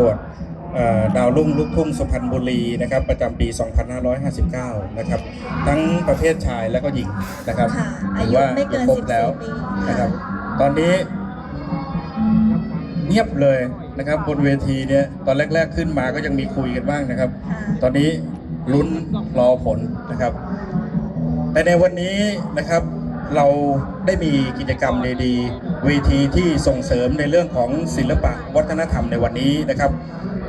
กวดเอ่อดาวรุ่งลูกทุ่งสุพรรณบุรีนะครับประจำปี 2559 นะครับทั้งประเภทชายและก็หญิงนะครับค่ะหอารือยุว่าไม่เกินครบแล้ว14ปีนะครับค่ะตอนนี้เงียบเลยนะครับบนเวทีเนี่ยตอนแรก ๆขึ้นมาก็ยังมีคุยกันบ้างนะครับค่ะตอนนี้ลุ้นรอผลนะครับ แต่ในวันนี้นะครับ เราได้มีกิจกรรมดีๆเวทีที่ส่งเสริมในเรื่องของศิลปะวัฒนธรรมในวันนี้นะครับ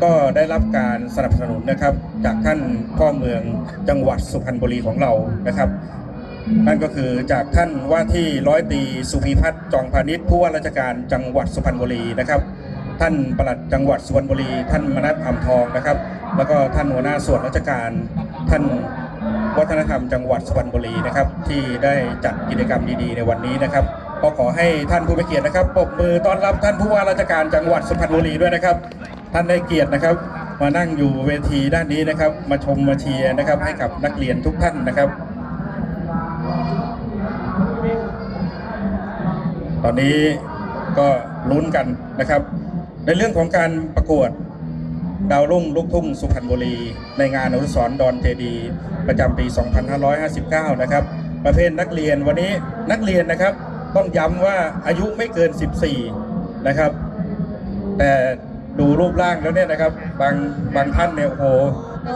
ก็ได้รับการสนับสนุนนะครับ จากท่านพ่อเมืองจังหวัดสุพรรณบุรีของเรานะครับนั่นก็คือจากท่านว่าที่ร้อยตรีสุภีพัฒน์จองพาณิชย์ผู้ว่าราชการจังหวัดสุพรรณบุรีนะครับ ท่านปลัดจังหวัดสุพรรณบุรี ท่านมนัสอ่ำทองนะครับ แล้วก็ท่านหัวหน้าส่วนราชการท่าน วัฒนธรรมจังหวัดสุพรรณบุรีนะครับ ที่ได้จัดกิจกรรมดีๆ ในวันนี้นะครับก็ขอให้ท่านผู้มีเกียรตินะครับปรบมือต้อนรับท่านผู้ว่าราชการจังหวัดสุพรรณบุรีด้วยนะครับ ท่านได้เกียรตินะครับ มานั่งอยู่เวทีด้านนี้นะครับ มาชมมาเชียร์นะครับ ให้กับนักเรียนทุกท่านนะครับ ตอนนี้ก็ลุ้นกันนะครับ ในเรื่องของการประกวด ดาวรุ่งลูกทุ่งสุพรรณบุรี ในงานอนุสรณ์ดอนเจดีประจำปี 2559 นะครับ ประเภทนักเรียนวันนี้นักเรียนนะครับ ต้องย้ำว่าอายุไม่เกิน 14 นะครับ แต่ดูรูปร่างแล้วเนี่ยนะครับ บางบางท่านเนี่ยโอ้โห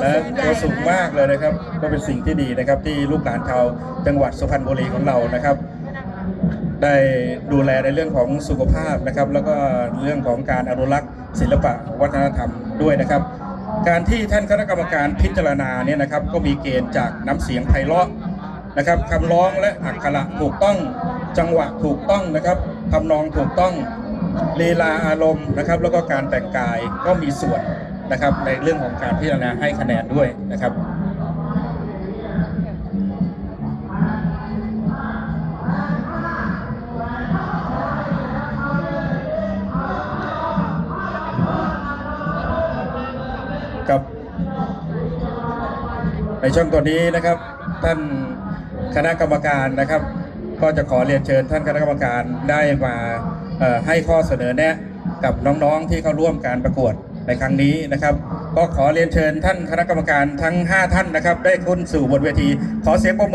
นะตัวสูงมากเลยนะครับ ก็เป็นสิ่งที่ดีนะครับที่ลูกหลานชาวจังหวัดสุพรรณบุรีของเรานะครับ ได้ดูแลในเรื่องของสุขภาพนะครับ แล้วก็เรื่องของการอนุรักษ์ ศิลปะวัฒนธรรมด้วยนะครับ การที่ท่านคณะกรรมการพิจารณาเนี่ยนะครับ ก็มีเกณฑ์จากน้ำเสียงไพเราะนะครับคำร้องและอักขระถูกต้องจังหวะถูกต้องนะครับทำนองถูกต้องลีลาอารมณ์นะครับ แล้วก็การแต่งกายก็มีส่วนนะครับในเรื่องของการพิจารณาให้คะแนนด้วยนะครับ กับ ในช่วงตัวนี้นะครับ ท่านคณะกรรมการนะครับ ก็จะขอเรียนเชิญท่านคณะกรรมการได้มาให้ข้อเสนอแนะกับน้องๆที่เข้าร่วมการประกวดในครั้งนี้นะครับ ก็ขอเรียนเชิญท่านคณะกรรมการทั้ง 5 ท่านนะครับ ได้ขึ้นสู่บนเวทีขอเสียงปรบมือ